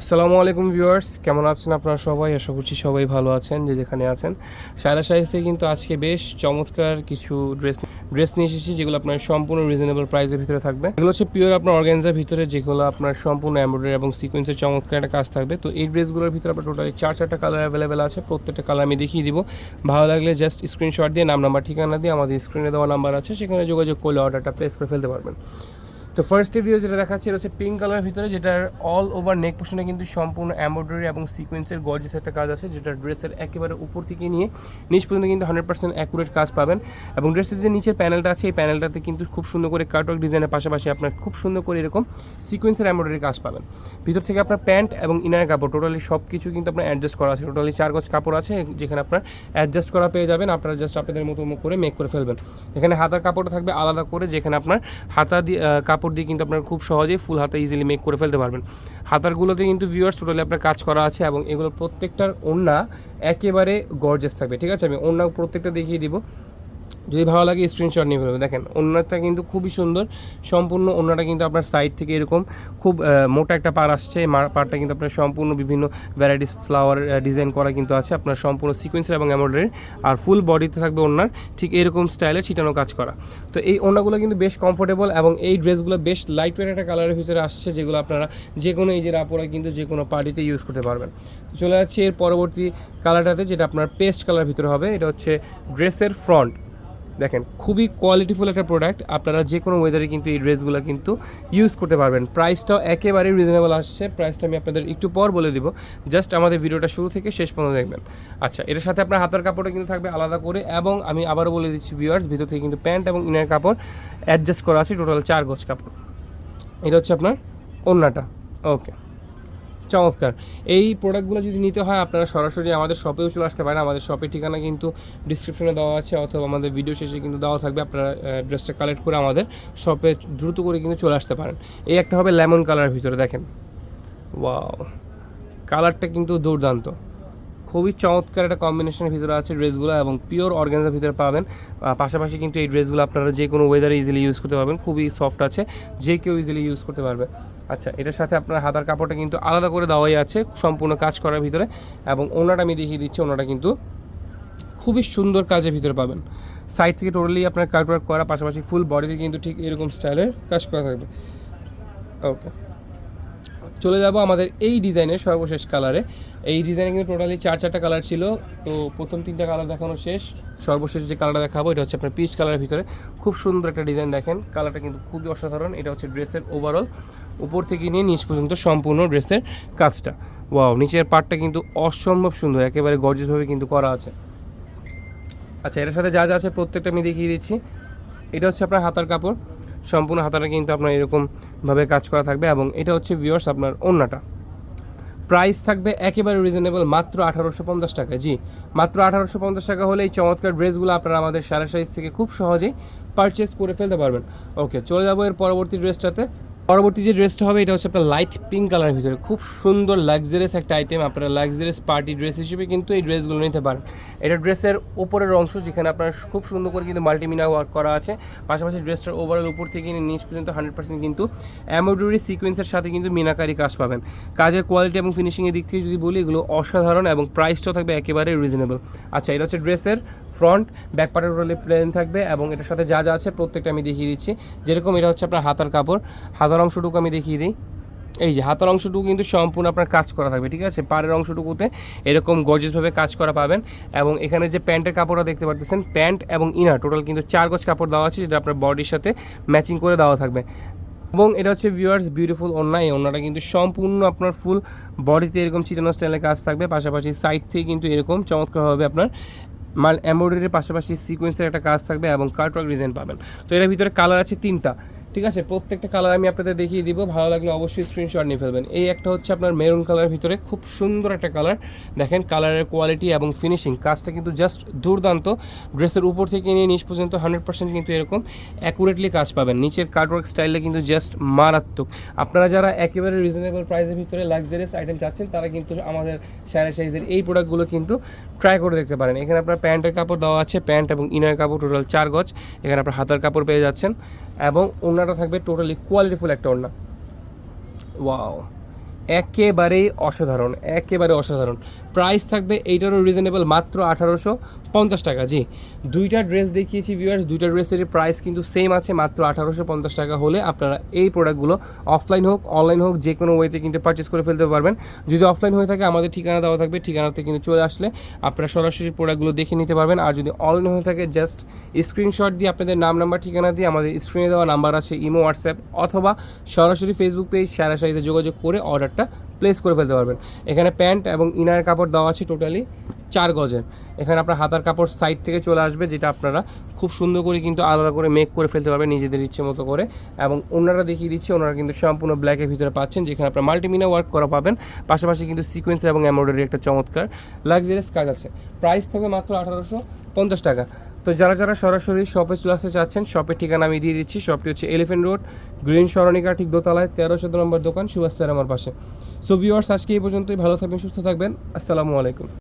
আসসালামু আলাইকুম ভিউয়ার্স, কেমন আছেন আপনারা সবাই? আশা করছি সবাই ভালো আছেন, যে যেখানে আছেন। সারা সাইজে কিন্তু আজকে বেশ চমৎকার কিছু ড্রেস ড্রেস নিয়ে এসেছি, যেগুলো আপনার সম্পূর্ণ রিজনেবল প্রাইসের ভিতরে থাকবে। এগুলো হচ্ছে পিওর আপনার অর্গানজার ভিতরে, যেগুলো আপনার সম্পূর্ণ এমব্রয়ডারি এবং সিকোয়েন্সের চমৎকার একটা কাজ থাকবে। তো এই ড্রেসগুলোর ভিতরে আপনার টোটালি চার চারটা কালার অ্যাভেলেবেল আছে, প্রত্যেকটা কালার আমি দেখিয়ে দিব। ভালো লাগলে জাস্ট স্ক্রিনশট দিয়ে, নাম নাম্বার ঠিকানা দিয়ে আমাদের স্ক্রিনে দেওয়া নাম্বার আছে, সেখানে যোগাযোগ করলে অর্ডারটা প্লেস করে ফেলতে পারবেন। তো ফার্স্ট ভিডিও যেটা দেখাচ্ছি এটা হচ্ছে পিঙ্ক কালারের ভিতরে যেটার অল ওভার নেক পোর্শনে কিন্তু সম্পূর্ণ এমব্রয়ডারি এবং সিকোয়েন্সের গর্জিস একটা কাজ আছে যেটা ড্রেসের একেবারে উপর থেকে নিয়ে নিচ পর্যন্ত কিন্তু হান্ড্রেড পার্সেন্ট অ্যাকুরেট কাজ পাবেন। এবং ড্রেসের যে নিচের প্যানেলটা আছে এই প্যানেলটাতে কিন্তু খুব সুন্দর করে কাটওয়ার্ক ডিজাইনের পাশাপাশি আপনার খুব সুন্দর করে এরকম সিকোয়েন্সের এমব্রয়ডারি কাজ পাবেন। ভিতর থেকে আপনার প্যান্ট এবং ইনার কাপড় টোটালি সব কিছু কিন্তু আপনার অ্যাডজাস্ট করা আছে। টোটালি চার গজ কাপড় আছে যেখানে আপনার অ্যাডজাস্ট করা পেয়ে যাবেন। আপনারা জাস্ট আপনাদের মতো করে মেক করে ফেলবেন। এখানে হাতার কাপড়টা থাকবে আলাদা করে যেখানে আপনার হাতা দিয়ে আহ, কাপড় দিয়ে কিন্তু আপনার খুব সহজেই ফুল হাতা ইজিলি মেক করে ফেলতে পারবেন। হাতারগুলোতে কিন্তু ভিউয়ার্স টোটালি আপনার কাজ করা আছে এবং এগুলো প্রত্যেকটার ওড়না একেবারে গর্জেস থাকবে। ঠিক আছে? আমি ওড়না প্রত্যেকটা দেখিয়ে দিব। যদি ভালো লাগে স্ক্রিনশট নিয়ে ফেলবে। দেখেন ওড়নাটা কিন্তু খুবই সুন্দর। সম্পূর্ণ ওড়নাটা কিন্তু আপনার সাইড থেকে এরকম খুব মোটা একটা পার আসছে। পারটা কিন্তু আপনার সম্পূর্ণ বিভিন্ন ভ্যারাইটিস ফ্লাওয়ার ডিজাইন করা কিন্তু আছে। আপনার সম্পূর্ণ সিকোয়েন্সের এবং এমব্রয়ডারি আর ফুল বডিতে থাকবে ওড়নার ঠিক এরকম স্টাইলে ছিটানো কাজ করা। তো এই ওড়নাগুলো কিন্তু বেশ কমফোর্টেবল এবং এই ড্রেসগুলো বেশ লাইট ওয়েট একটা কালারের ভিতরে আসছে, যেগুলো আপনারা যে কোনো এই যে রাপোরা কিন্তু যে কোনো পার্টিতে ইউজ করতে পারবেন। চলে যাচ্ছে এর পরবর্তী কালারটাতে যেটা আপনার পেস্ট কালার ভিতরে হবে। এটা হচ্ছে ড্রেসের ফ্রন্ট দেখেন, খুবই কোয়ালিটিফুল একটা প্রোডাক্ট আপনারা যে কোনো ওয়েদারে কিন্তু এই ড্রেসগুলো কিন্তু ইউজ করতে পারবেন। প্রাইসটাও একেবারেই রিজনেবল আসছে। প্রাইসটা আমি আপনাদের একটু পর বলে দিব। জাস্ট আমাদের ভিডিওটা শুরু থেকে শেষ পর্যন্ত দেখবেন। আচ্ছা এটার সাথে আপনার হাতের কাপড়টা কিন্তু থাকবে আলাদা করে এবং আমি আবারও বলে দিচ্ছি ভিউয়ার্স ভিতর থেকে কিন্তু প্যান্ট এবং ইনার কাপড় অ্যাডজাস্ট করা আছে টোটাল চার গজ কাপড়। এটা হচ্ছে আপনার ওন্নাটা। ওকে চমৎকার। এই প্রোডাক্টগুলো যদি নিতে হয়, আপনারা সরাসরি আমাদের শপেও চলে আসতে পারেন। আমাদের শপের ঠিকানা কিন্তু ডিসক্রিপশনে দেওয়া আছে, অথবা আমাদের ভিডিও শেষে কিন্তু দেওয়া থাকবে। আপনারা ড্রেসটা কালেক্ট করে আমাদের শপে দ্রুত করে কিন্তু চলে আসতে পারেন। এই একটা হবে লেমন কালারের ভিতরে, দেখেন। ওয়াও কালারটা কিন্তু দুর্দান্ত। খুবই চমৎকার একটা কম্বিনেশনের ভিতরে আছে ড্রেসগুলো এবং পিওর অর্গানজার ভিতরে পাবেন। পাশাপাশি কিন্তু এই ড্রেসগুলো আপনারা যে কোনো ওয়েদারে ইজিলি ইউজ করতে পারবেন। খুবই সফট আছে, যে কেউ ইজিলি ইউজ করতে পারবে। আচ্ছা এটার সাথে আপনার হাতার কাপড়টা কিন্তু আলাদা করে দেওয়াই আছে সম্পূর্ণ কাজ করার ভিতরে এবং ওনাটা আমি দেখিয়ে দিচ্ছি, ওনাটা কিন্তু খুবই সুন্দর কাজের ভিতরে পাবেন। সাইড থেকে টোটালি আপনার কাটওয়ার্ক করা, পাশাপাশি ফুল বডিতে কিন্তু ঠিক এরকম স্টাইলের কাজ করা থাকবে। ওকে চলে যাব আমাদের এই ডিজাইনের সর্বশেষ কালারে। এই ডিজাইনে কিন্তু টোটালি চার চারটা কালার ছিল। তো প্রথম তিনটা কালার দেখানো শেষ। সর্বশেষ যে কালারটা দেখাবো, এটা হচ্ছে আপনার পিচ কালারের ভিতরে। খুব সুন্দর একটা ডিজাইন দেখেন। কালারটা কিন্তু খুবই অসাধারণ। এটা হচ্ছে ড্রেসের ওভারঅল উপর থেকে নিয়ে নিচ পর্যন্ত সম্পূর্ণ ড্রেসের কাজটা। ওয়াও নিচের পার্টটা কিন্তু অসম্ভব সুন্দর। একেবারে গর্জিয়াসভাবে কিন্তু করা আছে। আচ্ছা এটার সাথে যা যা আছে প্রত্যেকটা আমি দেখিয়ে দিচ্ছি। এটা হচ্ছে আপনার হাতার কাপড়। সম্পূর্ণ হাতাটা কিন্তু আপনার এরকমভাবে কাজ করা থাকবে এবং এটা হচ্ছে ভিউয়ার্স আপনার অন্যটা প্রাইস থাকবে একেবারে রিজনেবল মাত্র আঠারোশো পঞ্চাশ টাকা, জি। মাত্র আঠারোশো পঞ্চাশ টাকা হলে এই চমৎকার ড্রেসগুলো আপনারা আমাদের সারা সাইজ থেকে খুব সহজেই পারচেস করে ফেলতে পারবেন। ওকে চলে যাব এর পরবর্তী ড্রেসটাতে পরবর্তী যে ড্রেসটা হবে, এটা হচ্ছে আপনার লাইট পিঙ্ক কালারের ভিতরে। খুব সুন্দর লাক্সারিয়াস একটা আইটেম আপনারা লাক্সারিয়াস পার্টি ড্রেস হিসেবে কিন্তু এই ড্রেসগুলো নিতে পারেন। এটা ড্রেসের ওপরের অংশ, যেখানে আপনার খুব সুন্দর করে কিন্তু মাল্টিমিনা ওয়ার্ক করা আছে। পাশাপাশি ড্রেসটার ওভারঅল উপর থেকে নিচ পর্যন্ত হান্ড্রেড পার্সেন্ট কিন্তু এমব্রয়ডারি সিকোয়েন্সের সাথে কিন্তু মিনাকারি কাজ পাবেন। কাজের কোয়ালিটি এবং ফিনিশিংয়ের দিক থেকে যদি বলি, এগুলো অসাধারণ এবং প্রাইসটাও থাকবে একেবারে রিজনেবল আচ্ছা এটা হচ্ছে ড্রেসের ফ্রন্ট ব্যাক পার্টের রোলে প্লেন থাকবে এবং এটার সাথে যা যা আছে প্রত্যেকটা আমি দেখিয়ে দিচ্ছি। যেরকম এটা হচ্ছে আপনার হাতার কাপড়। হাতার অংশটুকু আমি দেখিয়ে দিই। এই যে হাতার অংশটুকু কিন্তু সম্পূর্ণ আপনার কাজ করা থাকবে, ঠিক আছে? পাড়ের অংশটুকুতে এরকম গর্জিয়াসভাবে কাজ করা পাবেন এবং এখানে যে প্যান্টের কাপড়টা দেখতে পাচ্ছেন প্যান্ট এবং ইনার টোটাল কিন্তু চার গজ কাপড় দেওয়া আছে, যেটা আপনার বডির সাথে ম্যাচিং করে দেওয়া থাকবে। এবং এটা হচ্ছে ভিউয়ার্স বিউটিফুল ওড়না, এই ওড়নাটা কিন্তু সম্পূর্ণ আপনার ফুল বডিতে এরকম চিটানো স্টাইলের কাজ থাকবে। পাশাপাশি সাইড থেকে কিন্তু এরকম চমৎকারভাবে আপনার মাল এমব্রয়ডারির পাশাপাশি সিকোয়েন্সের একটা কাজ থাকবে এবং কার্টওয়ার্ক ডিজাইন পাবেন। তো এর ভিতরে কালার আছে তিনটা। ঠিক আছে? প্রত্যেকটা কালার আমি আপনাদের দেখিয়ে দিব। ভালো লাগলে অবশ্যই স্ক্রিনশট নিয়ে ফেলবেন। এই একটা হচ্ছে আপনার মেরুন কালারের ভিতরে। খুব সুন্দর একটা কালার দেখেন কালারের কোয়ালিটি এবং ফিনিশিং কাজটা কিন্তু জাস্ট দুর্দান্ত। ড্রেসের উপর থেকে নিয়ে নিচ পর্যন্ত হান্ড্রেড কিন্তু এরকম। অ্যাকুরেটলি কাজ পাবেন। নিচের কার্টওয়ার্ক স্টাইলটা কিন্তু জাস্ট মারাত্মক। আপনারা যারা একেবারে রিজনেবল প্রাইসের ভিতরে লাক্সারিয়াস আইটেম চাচ্ছেন, তারা কিন্তু আমাদের সারা সাইজের এই প্রোডাক্টগুলো কিন্তু ট্রাই করে দেখতে পারেন। এখানে আপনার প্যান্টের কাপড় দেওয়া আছে। প্যান্ট এবং ইনার কাপড় টোটাল চার গজ। এখানে আপনার হাতার কাপড় পেয়ে যাচ্ছেন। এবং ওনাটা থাকবে টোটালি কোয়ালিটিফুল একটা ওনা ওয়াও একেবারেই অসাধারণ একেবারে অসাধারণ। প্রাইস থাকবে এইটারও রিজনেবল মাত্র আঠারোশো পঞ্চাশ টাকা, জি। দুইটা ড্রেস দেখিয়েছি ভিউয়ার্স দুইটা ড্রেসের প্রাইস কিন্তু সেম আছে, মাত্র আঠারোশো পঞ্চাশ টাকা হলে আপনারা এই প্রোডাক্টগুলো অফলাইন হোক অনলাইন হোক, যে কোনো ওয়েতে কিন্তু পারচেস করে ফেলতে পারবেন। যদি অফলাইন হয়ে থাকে, আমাদের ঠিকানা দেওয়া থাকবে, ঠিকানাতে কিন্তু চলে আসলে আপনারা সরাসরি প্রোডাক্টগুলো দেখে নিতে পারবেন। আর যদি অনলাইন হয়ে থাকে জাস্ট স্ক্রিনশট দিয়ে আপনাদের নাম নাম্বার ঠিকানা দিয়ে আমাদের স্ক্রিনে দেওয়া নাম্বার আছে, ইমো হোয়াটসঅ্যাপ অথবা সরাসরি ফেসবুক পেজ সারা সাইজে যোগাযোগ করে অর্ডারটা প্লেস করে ফেলতে পারবেন। এখানে প্যান্ট এবং ইনার কাপড় দেওয়া আছে টোটালি চার গজের এখানে আপনার হাতার কাপড় সাইড থেকে চলে আসবে, যেটা আপনারা খুব সুন্দর করে কিন্তু আলাদা করে মেক করে ফেলতে পারবেন নিজেদের ইচ্ছে মতো করে। এবং ওনারা দেখিয়ে দিচ্ছে, ওনারা কিন্তু সম্পূর্ণ ব্ল্যাকের ভিতরে পাচ্ছেন, যেখানে আপনার মাল্টিমিনা ওয়ার্ক করা পাবেন। পাশাপাশি কিন্তু সিকোয়েন্স এবং এমব্রয়ডারি একটা চমৎকার লাক্সারিয়াস কাজ আছে। প্রাইস থাকবে মাত্র আঠারোশো পঞ্চাশ টাকা। তো যারা যারা সরাসরি শপে চলে আসতে চাচ্ছেন শপের ঠিকানা আমি দিয়ে দিচ্ছি। শপটি হচ্ছে এলিফেন্ট রোড গ্রিন সরণিকা ঠিক দোতলায়, তেরো চোদ্দ নম্বর দোকান, সুভাষ আমার পাশে। সো ভিউয়ার্স আজকে এই পর্যন্তই। ভালো থাকবেন, সুস্থ থাকবেন। আসসালামু আলাইকুম।